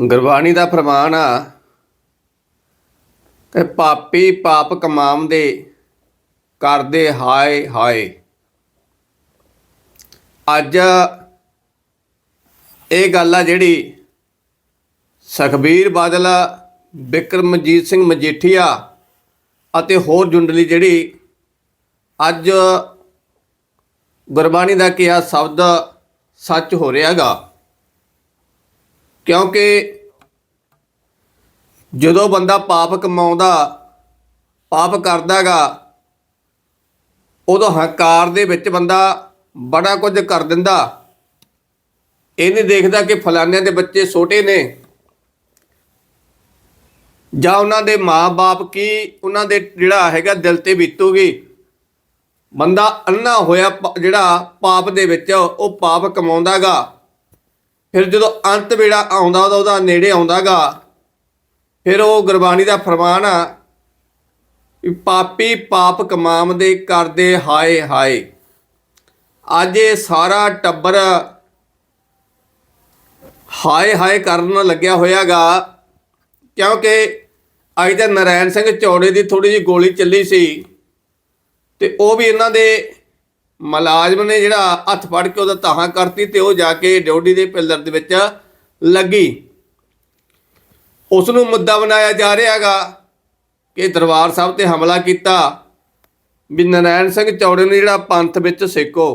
ਗੁਰਬਾਣੀ ਦਾ ਫਰਮਾਨ ਆ ਕਿ ਪਾਪੀ ਪਾਪ ਕਮਾਉਂਦੇ, ਕਰਦੇ ਹਾਏ ਹਾਏ। ਅੱਜ ਇਹ ਗੱਲ ਆ ਜਿਹੜੀ ਸੁਖਬੀਰ ਬਾਦਲ, ਬਿਕਰਮਜੀਤ ਸਿੰਘ ਮਜੀਠੀਆ ਅਤੇ ਹੋਰ ਜੁੰਡਲੀ ਜਿਹੜੀ ਅੱਜ ਗੁਰਬਾਣੀ ਦਾ ਕਿਹਾ ਸ਼ਬਦ ਸੱਚ ਹੋ ਰਿਹਾਗਾ ਕਿਉਂਕਿ ਜਦੋਂ ਬੰਦਾ ਪਾਪ ਕਮਾਉਂਦਾ, ਪਾਪ ਕਰਦਾਗਾ, ਉਦੋਂ ਹੰਕਾਰ ਦੇ ਵਿੱਚ ਬੰਦਾ ਬੜਾ ਕੁਝ ਕਰ ਦਿੰਦਾ। ਇਹ ਨਹੀਂ ਦੇਖਦਾ ਕਿ ਫਲਾਨਿਆਂ ਦੇ ਬੱਚੇ ਛੋਟੇ ਨੇ ਜਾਂ ਉਹਨਾਂ ਦੇ ਮਾਪੇ ਕੀ ਉਹਨਾਂ ਦੇ ਜਿਹੜਾ ਹੈਗਾ ਦਿਲ ਤੇ ਬੀਤੂਗੀ। ਬੰਦਾ ਅੰਨਾ ਹੋਇਆ ਪ- ਜਿਹੜਾ ਪਾਪ ਦੇ ਵਿੱਚ ਉਹ ਪਾਪ ਕਮਾਉਂਦਾਗਾ। ਫਿਰ ਜਦੋਂ ਅੰਤ ਵੇੜਾ ਆਉਂਦਾ ਉਹਦਾ ਉਹਦਾ ਨੇੜੇ ਆਉਂਦਾਗਾ, ਫਿਰ ਉਹ ਗੁਰਬਾਣੀ ਦਾ ਫਰਮਾਨ ਆ ਪਾਪੀ ਪਾਪ ਕਮਾਮ ਦੇ ਕਰਦੇ ਹਾਏ ਹਾਏ। ਅੱਜ ਇਹ ਸਾਰਾ ਟੱਬਰ ਹਾਏ ਹਾਏ ਕਰਨ ਲੱਗਿਆ ਹੋਇਆਗਾ, ਕਿਉਂਕਿ ਅੱਜ ਤਾਂ ਨਰਾਇਣ ਸਿੰਘ ਚੌੜੇ ਦੀ ਥੋੜੀ ਜਿਹੀ ਗੋਲੀ ਚੱਲੀ ਸੀ ਤੇ ਉਹ ਵੀ ਇਹਨਾਂ ਦੇ ਮੁਲਾਜ਼ਮ ਨੇ ਜਿਹੜਾ ਹੱਥ ਫੜ ਕੇ ਉਹਦਾ ਤਾਹਾਂ ਕਰਤੀ ਤੇ ਉਹ ਜਾ ਕੇ ਡਿਊਟੀ ਦੇ ਪਿੱਲਰ ਦੇ ਵਿੱਚ ਲੱਗੀ। ਉਸ ਨੂੰ ਮੁੱਦਾ ਬਣਾਇਆ ਜਾ ਰਿਹਾਗਾ ਕਿ ਦਰਬਾਰ ਸਾਹਿਬ ਤੇ ਹਮਲਾ ਕੀਤਾ। ਵੀ ਨਰਾਇਣ ਸਿੰਘ ਚੌੜੇ ਨੇ ਜਿਹੜਾ ਪੰਥ ਵਿੱਚ ਸੇਕੋ।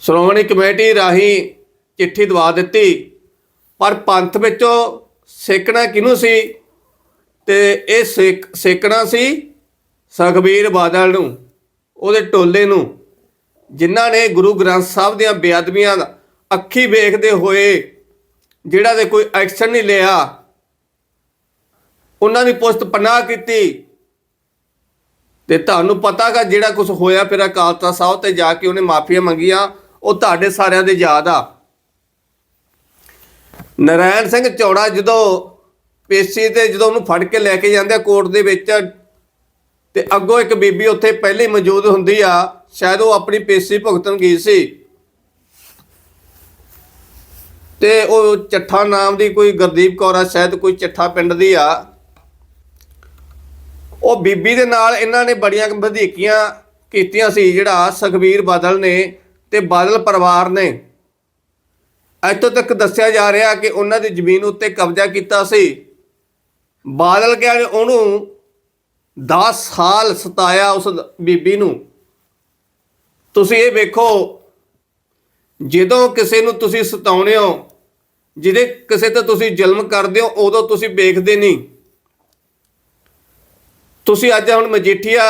ਸ਼੍ਰੋਮਣੀ ਕਮੇਟੀ ਰਾਹੀਂ ਚਿੱਠੀ ਦਵਾ ਦਿੱਤੀ, ਪਰ ਪੰਥ ਵਿੱਚੋਂ ਸੇਕਣਾ ਕਿਹਨੂੰ ਸੀ? ਤੇ ਇਹ ਸੇਕ, ਸੇਕਣਾ ਸੀ ਸੁਖਬੀਰ ਬਾਦਲ ਨੂੰ, ਉਹਦੇ ਟੋਲੇ ਨੂੰ, ਜਿਨ੍ਹਾਂ ਨੇ ਗੁਰੂ ਗ੍ਰੰਥ ਸਾਹਿਬ ਦੀਆਂ ਬੇਅਦਬੀਆਂ ਦਾ ਅੱਖੀ ਵੇਖਦੇ ਹੋਏ ਜਿਹੜਾ ਦੇ ਕੋਈ ਐਕਸ਼ਨ ਨਹੀਂ ਲਿਆ, ਉਹਨਾਂ ਦੀ ਪੁਸਤ ਪਨਾਹ ਕੀਤੀ। ਤੇ ਤੁਹਾਨੂੰ ਪਤਾਗਾ ਜਿਹੜਾ ਕੁਝ ਹੋਇਆ ਫਿਰ ਅਕਾਲ ਤਖਤ ਸਾਹਿਬ ਤੇ ਜਾ ਕੇ ਉਹਨੇ ਮਾਫੀਆਂ ਮੰਗੀਆਂ, ਉਹ ਤੁਹਾਡੇ ਸਾਰਿਆਂ ਦੇ ਯਾਦ ਆ। ਨਰਾਇਣ ਸਿੰਘ ਚੌੜਾ ਜਦੋਂ ਪੇਸ਼ੀ ਤੇ ਜਦੋਂ ਉਹਨੂੰ ਫੜ ਕੇ ਲੈ ਕੇ ਜਾਂਦੇ ਆ ਕੋਰਟ ਦੇ ਵਿੱਚ ਤੇ ਅੱਗੋਂ ਇੱਕ ਬੀਬੀ ਉੱਥੇ ਪਹਿਲੇ ਮੌਜੂਦ ਹੁੰਦੀ ਆ, ਸ਼ਾਇਦ ਉਹ ਆਪਣੀ ਪੇਸ਼ੀ ਭੁਗਤਣ ਗਈ ਸੀ। ਤੇ ਉਹ ਚੱਠਾ ਨਾਮ ਦੀ ਕੋਈ ਗੁਰਦੀਪ ਕੌਰ ਆ, ਸ਼ਾਇਦ ਕੋਈ ਚੱਠਾ ਪਿੰਡ ਦੀ ਆ। ਉਹ ਬੀਬੀ ਦੇ ਨਾਲ ਇਹਨਾਂ ਨੇ ਬੜੀਆਂ ਵਧੀਕੀਆਂ ਕੀਤੀਆਂ ਸੀ, ਜਿਹੜਾ ਸੁਖਬੀਰ ਬਾਦਲ ਨੇ ਤੇ ਬਾਦਲ ਪਰਿਵਾਰ ਨੇ। ਇੱਥੋਂ ਤੱਕ ਦੱਸਿਆ ਜਾ ਰਿਹਾ ਕਿ ਉਹਨਾਂ ਦੀ ਜ਼ਮੀਨ ਉੱਤੇ ਕਬਜ਼ਾ ਕੀਤਾ ਸੀ। ਬਾਦਲ ਕਿਹਾ ਨੇ ਉਹਨੂੰ 10 ਸਾਲ ਸਤਾਇਆ ਉਸ ਬੀਬੀ ਨੂੰ। ਤੁਸੀਂ ਇਹ ਵੇਖੋ, ਜਦੋਂ ਕਿਸੇ ਨੂੰ ਤੁਸੀਂ ਸਤਾਉਣੇ ਹੋ, ਜਿਹਦੇ ਕਿਸੇ ਤੇ ਤੁਸੀਂ ਜ਼ੁਲਮ ਕਰਦੇ ਹੋ, ਉਦੋਂ ਤੁਸੀਂ ਵੇਖਦੇ ਨਹੀਂ। ਤੁਸੀਂ ਅੱਜ ਹੁਣ ਮਜੀਠੀਆ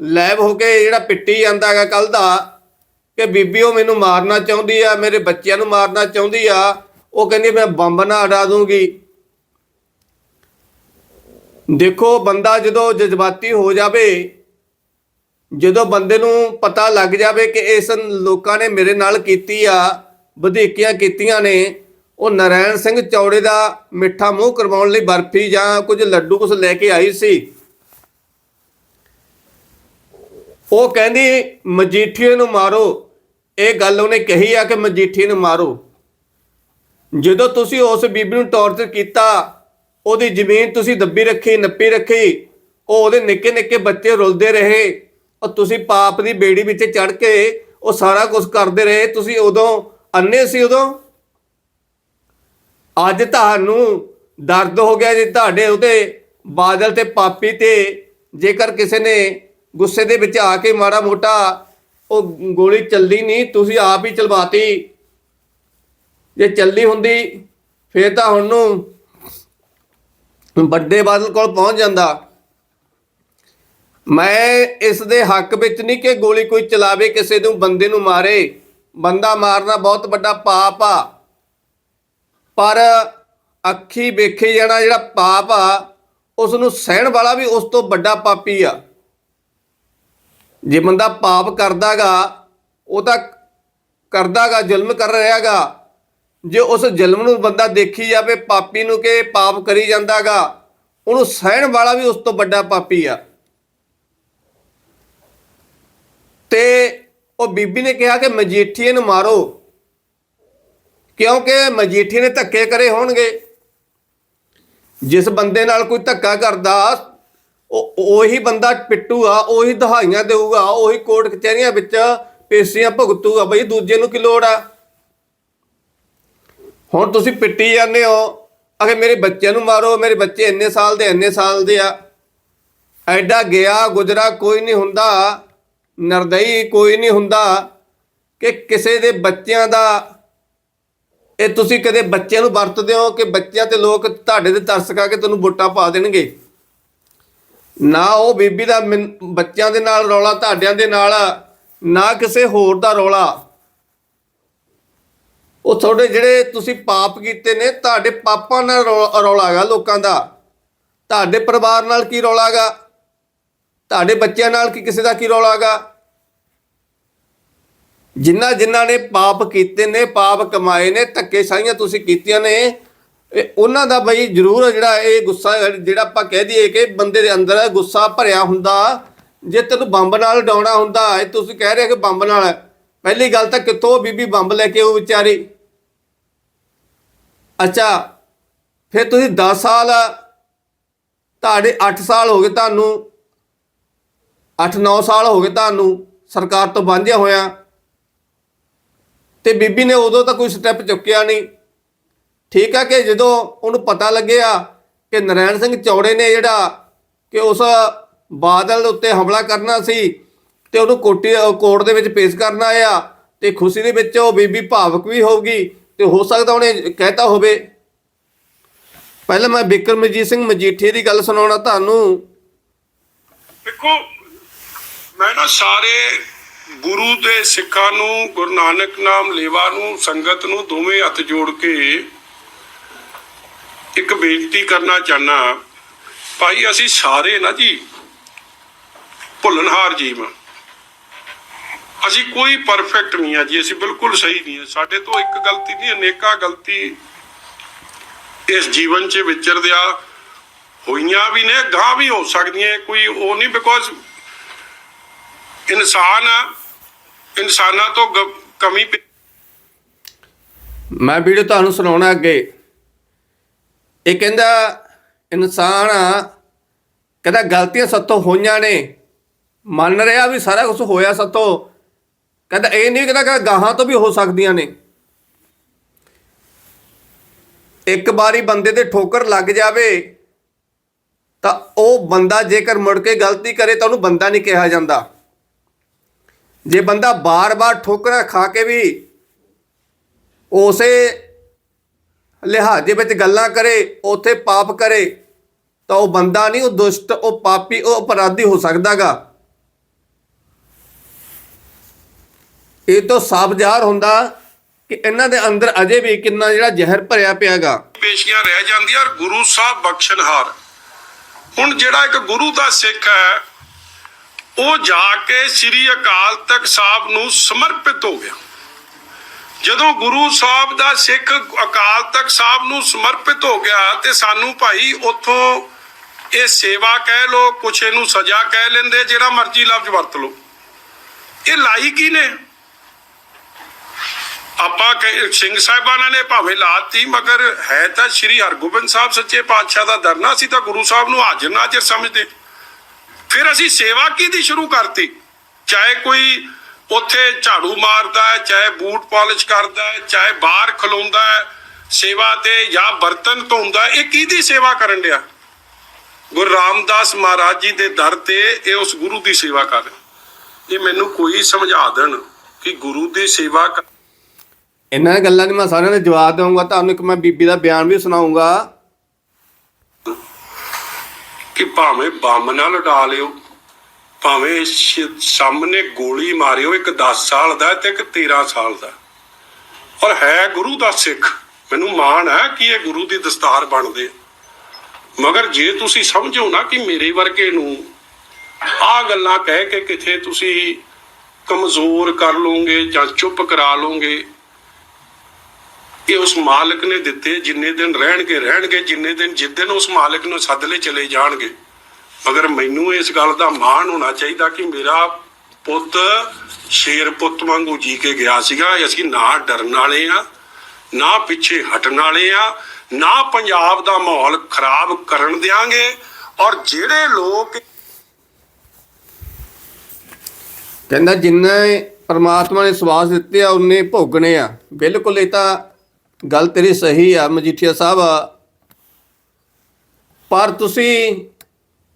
ਲੈਬ ਹੋ ਕੇ ਜਿਹੜਾ ਪਿੱਟੀ ਜਾਂਦਾ ਹੈਗਾ ਕੱਲ ਦਾ, ਕਿ ਬੀਬੀ ਉਹ ਮੈਨੂੰ ਮਾਰਨਾ ਚਾਹੁੰਦੀ ਆ, ਮੇਰੇ ਬੱਚਿਆਂ ਨੂੰ ਮਾਰਨਾ ਚਾਹੁੰਦੀ ਆ, ਉਹ ਕਹਿੰਦੀ ਮੈਂ ਬੰਬ ਨਾ ਅੜਾ ਦੂੰਗੀ। ਦੇਖੋ ਬੰਦਾ ਜਦੋਂ ਜਜ਼ਬਾਤੀ ਹੋ ਜਾਵੇ, ਜਦੋਂ ਬੰਦੇ ਨੂੰ ਪਤਾ ਲੱਗ ਜਾਵੇ ਕਿ ਇਸ ਲੋਕਾਂ ਨੇ ਮੇਰੇ ਨਾਲ ਕੀਤੀ ਆ, ਵਧੀਕੀਆਂ ਕੀਤੀਆਂ ਨੇ, ਉਹ ਨਰਾਇਣ ਸਿੰਘ ਚੌੜੇ ਦਾ ਮਿੱਠਾ ਮੂੰਹ ਕਰਵਾਉਣ ਲਈ ਬਰਫੀ ਜਾਂ ਕੁਝ ਲੱਡੂ ਕੁਝ ਲੈ ਕੇ ਆਈ ਸੀ। ਉਹ ਕਹਿੰਦੀ, ਮਜੀਠੀਏ ਨੂੰ ਮਾਰੋ। ਇਹ ਗੱਲ ਉਹਨੇ ਕਹੀ ਆ ਕਿ ਮਜੀਠੀਏ ਨੂੰ ਮਾਰੋ। ਜਦੋਂ ਤੁਸੀਂ ਉਸ ਬੀਬੀ ਨੂੰ ਟੌਰਚਰ ਕੀਤਾ ਉਹਦੀ ਜ਼ਮੀਨ ਤੁਸੀਂ ਦੱਬੀ ਰੱਖੀ, ਨੱਪੀ ਰੱਖੀ, ਉਹ ਉਹਦੇ ਨਿੱਕੇ ਨਿੱਕੇ ਬੱਚੇ ਰੁਲਦੇ ਰਹੇ, ਉਹ ਤੁਸੀਂ ਪਾਪ ਦੀ ਬੇੜੀ ਵਿੱਚ ਚੜ ਕੇ ਉਹ ਸਾਰਾ ਕੁਝ ਕਰਦੇ ਰਹੇ, ਤੁਸੀਂ ਉਦੋਂ ਅੰਨੇ ਸੀ ਉਦੋਂ? ਅੱਜ ਤੁਹਾਨੂੰ ਦਰਦ ਹੋ ਗਿਆ ਜੇ ਤੁਹਾਡੇ ਉਹਦੇ ਬਾਦਲ ਤੇ ਪਾਪੀ ਤੇ ਜੇਕਰ ਕਿਸੇ ਨੇ ਗੁੱਸੇ ਦੇ ਵਿੱਚ ਆ ਕੇ ਮਾੜਾ ਮੋਟਾ ਉਹ ਗੋਲੀ ਚੱਲਦੀ ਨਹੀਂ, ਤੁਸੀਂ ਆਪ ਹੀ ਚਲਵਾਤੀ। ਜੇ ਚੱਲਦੀ ਹੁੰਦੀ, ਫੇਰ ਤਾਂ ਹੁਣ ਨੂੰ ਵੱਡੇ ਬਾਦਲ ਕੋਲ ਪਹੁੰਚ ਜਾਂਦਾ। ਮੈਂ ਇਸ ਦੇ ਹੱਕ ਵਿੱਚ ਨਹੀਂ ਕਿ ਗੋਲੀ ਕੋਈ ਚਲਾਵੇ, ਕਿਸੇ ਨੂੰ ਬੰਦੇ ਨੂੰ ਮਾਰੇ। ਬੰਦਾ ਮਾਰਨਾ ਬਹੁਤ ਵੱਡਾ ਪਾਪ ਆ। ਪਰ ਅੱਖੀ ਵੇਖੇ ਜਾਣਾ ਜਿਹੜਾ ਪਾਪ ਆ ਉਸ ਨੂੰ ਸਹਿਣ ਵਾਲਾ ਵੀ ਉਸ ਤੋਂ ਵੱਡਾ ਪਾਪੀ ਆ। ਜੇ ਬੰਦਾ ਪਾਪ ਕਰਦਾਗਾ, ਉਹ ਤਾਂ ਕਰਦਾਗਾ, ਜ਼ੁਲਮ ਕਰ ਰਿਹਾਗਾ। ਜੇ ਉਸ ਜ਼ੁਲਮ ਨੂੰ ਬੰਦਾ ਦੇਖੀ ਜਾਵੇ, ਪਾਪੀ ਨੂੰ ਕਿ ਪਾਪ ਕਰੀ ਜਾਂਦਾਗਾ, ਉਹਨੂੰ ਸਹਿਣ ਵਾਲਾ ਵੀ ਉਸ ਤੋਂ ਵੱਡਾ ਪਾਪੀ ਆ। ਤੇ ਉਹ ਬੀਬੀ ਨੇ ਕਿਹਾ ਕਿ ਮਜੀਠੀਏ ਨੂੰ ਮਾਰੋ, ਕਿਉਂਕਿ ਮਜੀਠੀ ਨੇ ਧੱਕੇ ਕਰੇ ਹੋਣਗੇ। ਜਿਸ ਬੰਦੇ ਨਾਲ ਕੋਈ ਧੱਕਾ ਕਰਦਾ, ਉਹ, ਉਹੀ ਬੰਦਾ ਪਿੱਟੂਗਾ ਉਹੀ ਦਹਾਈਆਂ ਦੇਊਗਾ, ਉਹੀ ਕੋਰਟ ਕਚਹਿਰੀਆਂ ਵਿੱਚ ਪੇਸ਼ੀਆਂ ਭੁਗਤੂਗਾ ਬਈ ਦੂਜੇ ਨੂੰ ਕੀ ਲੋੜ ਆ? ਹੁਣ ਤੁਸੀਂ ਪਿੱਟੀ ਜਾਂਦੇ ਹੋ। ਅਗੇ ਮੇਰੇ ਬੱਚਿਆਂ ਨੂੰ ਮਾਰੋ, ਮੇਰੇ ਬੱਚੇ ਇੰਨੇ ਸਾਲ ਦੇ, ਇੰਨੇ ਸਾਲ ਦੇ ਆ। ਐਡਾ ਗਿਆ ਗੁਜਰਾ ਕੋਈ ਨਹੀਂ ਹੁੰਦਾ। ਨਰਦਈ ਕੋਈ ਨਹੀਂ ਹੁੰਦਾ ਕਿ ਕਿਸੇ ਦੇ ਬੱਚਿਆਂ ਦਾ। ਇਹ ਤੁਸੀਂ ਕਦੇ ਬੱਚਿਆਂ ਨੂੰ ਵਰਤਦੇ ਹੋ ਕਿ ਬੱਚਿਆਂ ਤੇ ਲੋਕ ਤੁਹਾਡੇ ਤੇ ਤਰਸ ਖਾ ਕੇ ਤੁਹਾਨੂੰ ਵੋਟਾਂ ਪਾ ਦੇਣਗੇ? ਨਾ ਉਹ ਬੀਬੀ ਦਾ ਮਿੰ- ਬੱਚਿਆਂ ਦੇ ਨਾਲ ਰੌਲਾ, ਤੁਹਾਡਿਆਂ ਦੇ ਨਾਲ, ਨਾ ਕਿਸੇ ਹੋਰ ਦਾ ਰੌਲਾ। ਉਹ ਤੁਹਾਡੇ ਜਿਹੜੇ ਤੁਸੀਂ ਪਾਪ ਕੀਤੇ ਨੇ, ਤੁਹਾਡੇ ਪਾਪਾਂ ਨਾਲ ਰੌ- ਰੌਲਾ ਹੈਗਾ ਲੋਕਾਂ ਦਾ। ਤੁਹਾਡੇ ਪਰਿਵਾਰ ਨਾਲ ਕੀ ਰੌਲਾ ਹੈਗਾ? ਤੁਹਾਡੇ ਬੱਚਿਆਂ ਨਾਲ ਕੀ ਕਿਸੇ ਦਾ ਕੀ ਰੌਲਾ ਹੈਗਾ? ਜਿਨ੍ਹਾਂ ਜਿਨ੍ਹਾਂ ਨੇ ਪਾਪ ਕੀਤੇ ਨੇ, ਪਾਪ ਕਮਾਏ ਨੇ, ਧੱਕੇ ਸਾਈਆਂ ਤੁਸੀਂ ਕੀਤੀਆਂ ਨੇ ਉਹਨਾਂ ਦਾ ਬਈ ਜ਼ਰੂਰ ਜਿਹੜਾ ਇਹ ਗੁੱਸਾ ਜਿਹੜਾ ਆਪਾਂ ਕਹਿ ਦਈਏ ਕਿ ਬੰਦੇ ਦੇ ਅੰਦਰ ਗੁੱਸਾ ਭਰਿਆ ਹੁੰਦਾ, ਜੇ ਤੈਨੂੰ ਬੰਬ ਨਾਲ ਡਾਉਣਾ ਹੁੰਦਾ, ਇਹ ਤੁਸੀਂ ਕਹਿ ਰਹੇ ਕਿ ਬੰਬ ਨਾਲ ਪਹਿਲੀ ਗੱਲ ਤਾਂ ਕਿੱਥੋਂ ਬੀਬੀ ਬੰਬ ਲੈ ਕੇ ਉਹ ਵਿਚਾਰੀ? ਅੱਛਾ, ਫਿਰ ਤੁਸੀਂ 10 ਸਾਲ, ਤੁਹਾਡੇ 8 ਸਾਲ ਹੋ ਗਏ ਤੁਹਾਨੂੰ 8-9 ਸਾਲ ਹੋ ਗਏ ਤੁਹਾਨੂੰ ਸਰਕਾਰ ਤੋਂ ਵਾਂਝਿਆ ਹੋਇਆ। ਤੇ ਬੀਬੀ ਨੇ ਉਦੋਂ ਤਾਂ ਕੋਈ ਸਟੈਪ ਚੁੱਕਿਆ ਨਹੀਂ। ਠੀਕ ਆ ਕਿ ਜਦੋਂ ਉਹਨੂੰ ਪਤਾ ਲੱਗਿਆ ਕਿ ਨਰੈਣ ਸਿੰਘ ਚੌੜੇ ਨੇ ਜਿਹੜਾ ਕਿ ਉਸ ਬਾਦਲ ਉੱਤੇ ਹਮਲਾ ਕਰਨਾ ਸੀ ਤੇ ਉਹਨੂੰ ਕੋਟੀ ਕੋਰਟ ਦੇ ਵਿੱਚ ਪੇਸ਼ ਕਰਨਾ ਆਇਆ ਤੇ ਖੁਸ਼ੀ ਦੇ ਵਿੱਚ ਉਹ ਬੀਬੀ ਭਾਵਕ ਵੀ ਹੋਊਗੀ ਤੇ ਹੋ ਸਕਦਾ ਉਹਨੇ ਕਹਿਤਾ ਹੋਵੇ। ਪਹਿਲਾਂ ਮੈਂ ਬਿਕਰਮਜੀਤ ਸਿੰਘ ਮਜੀਠੀ ਦੀ ਗੱਲ ਸੁਣਾਉਣਾ ਤੁਹਾਨੂੰ। ਦੇਖੋ, ਮੈਂ ਨਾ ਸਾਰੇ ਗੁਰੂ ਦੇ ਸਿੱਖਾਂ ਨੂੰ, ਗੁਰੂ ਨਾਨਕ ਨਾਮ ਲੇਵਾ ਨੂੰ, ਸੰਗਤ ਨੂੰ ਦੋਵੇਂ ਹੱਥ ਜੋੜ ਕੇ ਇੱਕ ਬੇਨਤੀ ਕਰਨਾ ਚਾਹਨਾ ਭਾਈ, ਅਸੀਂ ਸਾਰੇ ਨਾ ਜੀ ਭੁੱਲਣਹਾਰ ਜੀਵ ਅਸੀਂ ਕੋਈ ਪਰਫੈਕਟ ਨਹੀਂ ਆ ਜੀ, ਅਸੀਂ ਬਿਲਕੁਲ ਸਹੀ ਨਹੀਂ ਆ। ਸਾਡੇ ਤੋਂ ਇੱਕ ਗਲਤੀ ਨਹੀਂ, ਅਨੇਕਾਂ ਗਲਤੀ ਇਸ ਜੀਵਨ 'ਚ ਵਿਚਰਦਿਆ ਹੋਈਆਂ ਵੀ ਨੇ ਗਾਂ ਵੀ ਹੋ ਸਕਦੀਆਂ ਕੋਈ ਉਹ ਨਹੀਂ ਬਿਕੋਜ਼ ਇਨਸਾਨ ਇਨਸਾਨਾਂ ਤੋਂ ਕਮੀ ਮੈਂ ਵੀਡੀਓ ਤੁਹਾਨੂੰ ਸੁਣਾਉਣਾ ਅੱਗੇ। ਇਹ ਕਹਿੰਦਾ, ਇਨਸਾਨ ਕਹਿੰਦਾ ਗਲਤੀਆਂ ਸੱਤੋਂ ਹੋਈਆਂ ਨੇ। ਮੰਨ ਰਿਹਾ ਵੀ ਸਾਰਾ ਕੁਝ ਹੋਇਆ ਸਤੋਂ ਕਹਿੰਦਾ ਇਹ ਨਹੀਂ ਕਹਿੰਦਾ ਕਿ ਗਾਹਾਂ ਤੋਂ ਵੀ ਹੋ ਸਕਦੀਆਂ ਨੇ। ਇੱਕ ਵਾਰੀ ਬੰਦੇ ਤੇ ਠੋਕਰ ਲੱਗ ਜਾਵੇ, ਤਾਂ ਉਹ ਬੰਦਾ ਜੇਕਰ ਮੁੜ ਕੇ ਗਲਤੀ ਕਰੇ ਤਾਂ ਉਹਨੂੰ ਬੰਦਾ ਨਹੀਂ ਕਿਹਾ ਜਾਂਦਾ। ਜੇ ਬੰਦਾ ਬਾਰ-ਬਾਰ ਠੋਕਰਾਂ ਖਾ ਕੇ ਵੀ ਉਸੇ ਲਿਹਾਜ਼ੇ ਵਿੱਚ ਗੱਲਾਂ ਕਰੇ, ਉਥੇ ਪਾਪ ਕਰੇ, ਤਾਂ ਉਹ ਬੰਦਾ ਨਹੀਂ, ਉਹ ਦੁਸ਼ਟ, ਉਹ ਪਾਪੀ, ਉਹ ਅਪਰਾਧੀ ਹੋ ਸਕਦਾਗਾ। ਇਹ ਤੋਂ ਸਾਫ਼ ਜ਼ਾਹਰ ਹੁੰਦਾ ਕਿ ਇਹਨਾਂ ਦੇ ਅੰਦਰ ਅਜੇ ਵੀ ਕਿੰਨਾ ਜਿਹੜਾ ਜ਼ਹਿਰ ਭਰਿਆ ਪਿਆਗਾ। ਪੇਸ਼ੀਆਂ ਰਹਿ ਜਾਂਦੀਆਂ ਔਰ ਗੁਰੂ ਸਾਹਿਬ ਬਖਸ਼ਣਹਾਰ। ਹੁਣ ਜਿਹੜਾ ਇੱਕ ਗੁਰੂ ਦਾ ਸਿੱਖ ਹੈ, ਉਹ ਜਾ ਕੇ ਸ੍ਰੀ ਅਕਾਲ ਤਖਤ ਸਾਹਿਬ ਨੂੰ ਸਮਰਪਿਤ ਹੋ ਗਿਆ। ਜਦੋਂ ਗੁਰੂ ਸਾਹਿਬ ਦਾ ਸਿੱਖ ਅਕਾਲ ਤਖਤ ਸਾਹਿਬ ਨੂੰ ਸਮਰਪਿਤ ਹੋ ਗਿਆ ਤੇ ਸਾਨੂੰ ਭਾਈ ਉੱਥੋਂ ਇਹ ਸੇਵਾ ਕਹਿ ਲੋ ਕੁਛ ਇਹਨੂੰ ਸਜ਼ਾ ਕਹਿ ਲੈਂਦੇ, ਜਿਹੜਾ ਮਰਜ਼ੀ ਲਫ਼ਜ਼ ਵਰਤ ਲੋ ਇਹ ਲਾਈ ਕੀ ਨੇ। ਆਪਾਂ ਕਹੇ- ਸਿੰਘ ਸਾਹਿਬਾਨਾਂ ਨੇ ਭਾਵੇਂ ਲਾਤੀ, ਮਗਰ ਹੈ ਤਾਂ ਸ੍ਰੀ ਹਰਗੋਬਿੰਦ ਸਾਹਿਬ ਸੱਚੇ ਪਾਤਸ਼ਾਹ ਦਾ ਦਰਨਾ ਸੀ ਤਾਂ ਗੁਰੂ ਸਾਹਿਬ ਨੂੰ ਹਾਜ਼ਰ ਨਾਜ਼ਰ ਸਮਝਦੇ। ਫਿਰ ਅਸੀਂ ਸੇਵਾ ਕਿਹਦੀ ਸ਼ੁਰੂ ਕਰਤੀ? ਚਾਹੇ ਕੋਈ ਉੱਥੇ ਝਾੜੂ ਮਾਰਦਾ ਹੈ, ਚਾਹੇ ਬੂਟ ਪਾਲਿਸ਼ ਕਰਦਾ ਹੈ, ਚਾਹੇ ਬਾਹਰ ਖਲੋਂਦਾ ਹੈ, ਸੇਵਾ ਤੇ ਜਾਂ ਬਰਤਨ ਧੋਂਦਾ ਇਹ ਕਿਹਦੀ ਸੇਵਾ ਕਰਨ ਡਿਆ? ਗੁਰੂ ਰਾਮਦਾਸ ਮਹਾਰਾਜ ਜੀ ਦੇ ਦਰ ਤੇ ਇਹ ਉਸ ਗੁਰੂ ਦੀ ਸੇਵਾ ਕਰ ਇਹ ਮੈਨੂੰ ਕੋਈ ਸਮਝਾ ਦੇਣ ਕਿ ਗੁਰੂ ਦੀ ਸੇਵਾ ਕਰ ਇਹਨਾਂ ਗੱਲਾਂ ਦੀ ਮੈਂ ਸਾਰਿਆਂ ਦੇ ਜਵਾਬ ਦੇਵਾਂਗਾ, ਤੁਹਾਨੂੰ ਇੱਕ ਮੈਂ ਬੀਬੀ ਦਾ ਬਿਆਨ ਵੀ ਸੁਣਾਉਂਗਾ। ਕਿ ਭਾਵੇਂ ਬੰਬ ਨਾਲ ਉਡਾ ਲਿਓ, ਭਾਵੇਂ ਸਾਹਮਣੇ ਗੋਲੀ ਮਾਰਿਓ, ਇੱਕ 10 ਸਾਲ ਦਾ ਤੇ ਇੱਕ 13 ਸਾਲ ਦਾ। ਔਰ ਹੈ ਗੁਰੂ ਦਾ ਸਿੱਖ, ਮੈਨੂੰ ਮਾਣ ਹੈ ਕਿ ਇਹ ਗੁਰੂ ਦੀ ਦਸਤਾਰ ਬਣਦੇ ਮਗਰ ਜੇ ਤੁਸੀਂ ਸਮਝੋ ਨਾ ਕਿ ਮੇਰੇ ਵਰਗੇ ਨੂੰ ਆ ਗੱਲਾਂ ਕਹਿ ਕੇ ਕਿਥੇ ਤੁਸੀਂ ਕਮਜ਼ੋਰ ਕਰ ਲੋਗੇ ਜਾਂ ਚੁੱਪ ਕਰਾ ਲੋਗੇ ਇਹ ਉਸ ਮਾਲਕ ਨੇ ਦਿੱਤੇ, ਜਿੰਨੇ ਦਿਨ ਰਹਿਣਗੇ ਰਹਿਣਗੇ, ਜਿੰਨੇ ਦਿਨ ਜਿਸ ਦਿਨ ਉਸ ਮਾਲਕ ਨੂੰ ਸੱਦਲੇ ਚਲੇ ਜਾਣਗੇ। ਮਗਰ ਮੈਨੂੰ ਇਸ ਗੱਲ ਦਾ ਮਾਣ ਹੋਣਾ ਚਾਹੀਦਾ ਕਿ ਮੇਰਾ ਪੁੱਤ ਸ਼ੇਰ ਪੁੱਤ ਵਾਂਗੂ ਜੀ ਕੇ ਗਿਆ ਸੀਗਾ। ਅਸੀਂ ਨਾ ਡਰਨ ਵਾਲੇ ਆ, ਨਾ ਪਿੱਛੇ ਹਟਣ ਵਾਲੇ ਆ, ਨਾ ਪੰਜਾਬ ਦਾ ਮਾਹੌਲ ਖਰਾਬ ਕਰਨ ਦਿਆਂਗੇ। ਔਰ ਜਿਹੜੇ ਲੋਕ ਕਹਿੰਦਾ ਜਿੰਨੇ ਪਰਮਾਤਮਾ ਨੇ ਸਵਾਸ ਦਿੱਤੇ ਆ ਉਹਨੇ ਭੋਗਣੇ ਆ। ਬਿਲਕੁਲ ਇਹ ਤਾਂ ਗੱਲ ਤੇਰੀ ਸਹੀ ਆ, ਮਜੀਠੀਆ ਸਾਹਿਬ ਪਰ ਤੁਸੀਂ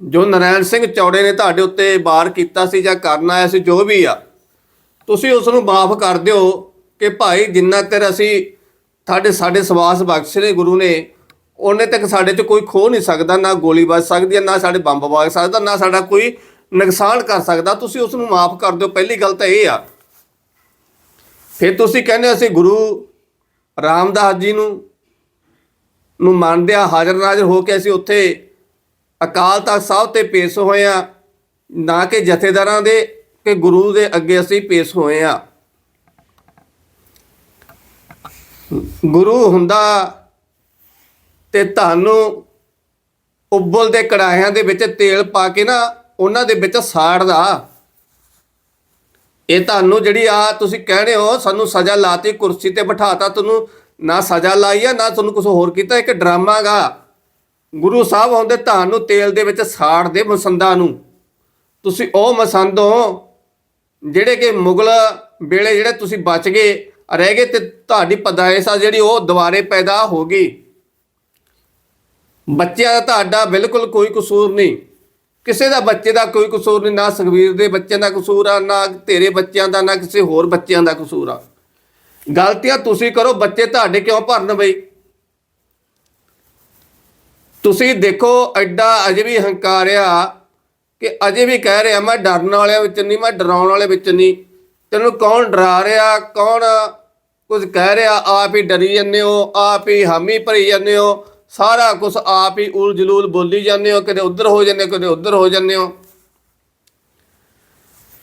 ਜੋ ਨਰਾਇਣ ਸਿੰਘ ਚੌੜੇ ਨੇ ਤੁਹਾਡੇ ਉੱਤੇ ਵਾਰ ਕੀਤਾ ਸੀ ਜਾਂ ਕਰਨ ਆਇਆ ਸੀ, ਜੋ ਵੀ ਆ, ਤੁਸੀਂ ਉਸ ਨੂੰ ਮਾਫ ਕਰ ਦਿਓ ਕਿ ਭਾਈ ਜਿੰਨਾ ਚਿਰ ਅਸੀਂ ਤੁਹਾਡੇ, ਸਾਡੇ ਸਵਾਸ ਬਖਸ਼ ਨੇ ਗੁਰੂ ਨੇ, ਉਹਨੇ ਤੱਕ ਸਾਡੇ 'ਚ ਕੋਈ ਖੋ ਨਹੀਂ ਸਕਦਾ, ਨਾ ਗੋਲੀ ਵੱਜ ਸਕਦੀ ਹੈ ਨਾ ਸਾਡੇ ਬੰਬ ਵੱਜ ਸਕਦਾ, ਨਾ ਸਾਡਾ ਕੋਈ ਨੁਕਸਾਨ ਕਰ ਸਕਦਾ। ਤੁਸੀਂ ਉਸ ਨੂੰ ਮਾਫ ਕਰ ਦਿਓ। ਪਹਿਲੀ ਗੱਲ ਤਾਂ ਇਹ ਆ। ਫਿਰ ਤੁਸੀਂ ਕਹਿੰਦੇ ਅਸੀਂ ਗੁਰੂ ਰਾਮਦਾਸ ਜੀ ਨੂੰ ਨੂੰ ਮੰਨਦੇ ਹਾਜ਼ਰ ਨਾਜ਼ਰ ਹੋ ਕੇ ਅਸੀਂ ਉੱਥੇ ਅਕਾਲ ਤਖਤ ਸਾਹਿਬ ਤੇ ਪੇਸ਼ ਹੋਏ ਆ ਨਾ ਕਿ ਜਥੇਦਾਰਾਂ ਦੇ, ਕਿ ਗੁਰੂ ਦੇ ਅੱਗੇ ਅਸੀਂ ਪੇਸ਼ ਹੋਏ ਆ ਗੁਰੂ ਹੁੰਦਾ ਤੇ ਤੁਹਾਨੂੰ ਉਬਲ ਦੇ ਕੜਾਹਿਆਂ ਦੇ ਵਿੱਚ ਤੇਲ ਪਾ ਕੇ ਨਾ ਉਹਨਾਂ ਦੇ ਵਿੱਚ ਸਾੜਦਾ। ਇਹ ਤੁਹਾਨੂੰ ਜਿਹੜੀ ਆ ਤੁਸੀਂ ਕਹਿਣੇ ਹੋ, ਸਾਨੂੰ ਸਜ਼ਾ ਲਾਤੀ, ਕੁਰਸੀ ਤੇ ਬਿਠਾਤਾ ਤੁਹਾਨੂੰ, ਨਾ ਸਜ਼ਾ ਲਾਈ ਆ, ਨਾ ਤੁਹਾਨੂੰ ਕੁਝ ਹੋਰ ਕੀਤਾ, ਇੱਕ ਡਰਾਮਾ ਗਾ। ਗੁਰੂ ਸਾਹਿਬ ਆਉਂਦੇ ਤੁਹਾਨੂੰ ਤੇਲ ਦੇ ਵਿੱਚ ਸਾੜ ਦੇ ਮਸੰਦਾਂ ਨੂੰ। ਤੁਸੀਂ ਉਹ ਮਸੰਦ ਹੋ, ਜਿਹੜੇ ਕਿ ਮੁਗਲ ਵੇਲੇ ਜਿਹੜੇ ਤੁਸੀਂ ਬਚ ਗਏ, ਰਹਿ ਗਏ ਤੇ ਤੁਹਾਡੀ ਪਦਾਇਸ਼ ਆ ਜਿਹੜੀ ਉਹ ਦੁਬਾਰੇ ਪੈਦਾ ਹੋ ਗਈ। ਬੱਚਿਆਂ ਦਾ ਤੁਹਾਡਾ ਬਿਲਕੁਲ ਕੋਈ ਕਸੂਰ ਨਹੀਂ। ਕਿਸੇ ਦਾ ਬੱਚੇ ਦਾ ਕੋਈ ਕਸੂਰ ਨਹੀਂ, ਨਾ ਸੁਖਵੀਰ ਦੇ ਬੱਚਿਆਂ ਦਾ ਕਸੂਰ ਆ, ਨਾ ਤੇਰੇ ਬੱਚਿਆਂ ਦਾ, ਨਾ ਕਿਸੇ ਹੋਰ ਬੱਚਿਆਂ ਦਾ ਕਸੂਰ ਆ। ਗਲਤੀਆਂ ਤੁਸੀਂ ਕਰੋ, ਬੱਚੇ ਤੁਹਾਡੇ ਕਿਉਂ ਭਰਨ ਬਈ? ਤੁਸੀਂ ਦੇਖੋ, ਐਡਾ ਅਜੇ ਵੀ ਹੰਕਾਰਿਆ ਕਿ ਅਜੇ ਵੀ ਕਹਿ ਰਿਹਾ, ਮੈਂ ਡਰਨ ਵਾਲਿਆਂ ਵਿੱਚ ਨਹੀਂ, ਮੈਂ ਡਰਾਉਣ ਵਾਲੇ ਵਿੱਚ ਨਹੀਂ। ਤੈਨੂੰ ਕੌਣ ਡਰਾ ਰਿਹਾ, ਕੌਣ ਕੁਝ ਕਹਿ ਰਿਹਾ, ਆਪ ਹੀ ਡਰੀ ਜਾਂਦੇ ਹੋ, ਆਪ ਹੀ ਹਾਮੀ ਭਰੀ ਜਾਂਦੇ ਹੋ ਸਾਰਾ ਕੁਝ ਆਪ ਹੀ ਉਲ ਜਲੂਲ ਬੋਲੀ ਜਾਂਦੇ ਹੋ ਕਦੇ ਉੱਧਰ ਹੋ ਜਾਂਦੇ ਹੋ, ਕਦੇ ਉੱਧਰ ਹੋ ਜਾਂਦੇ ਹੋ।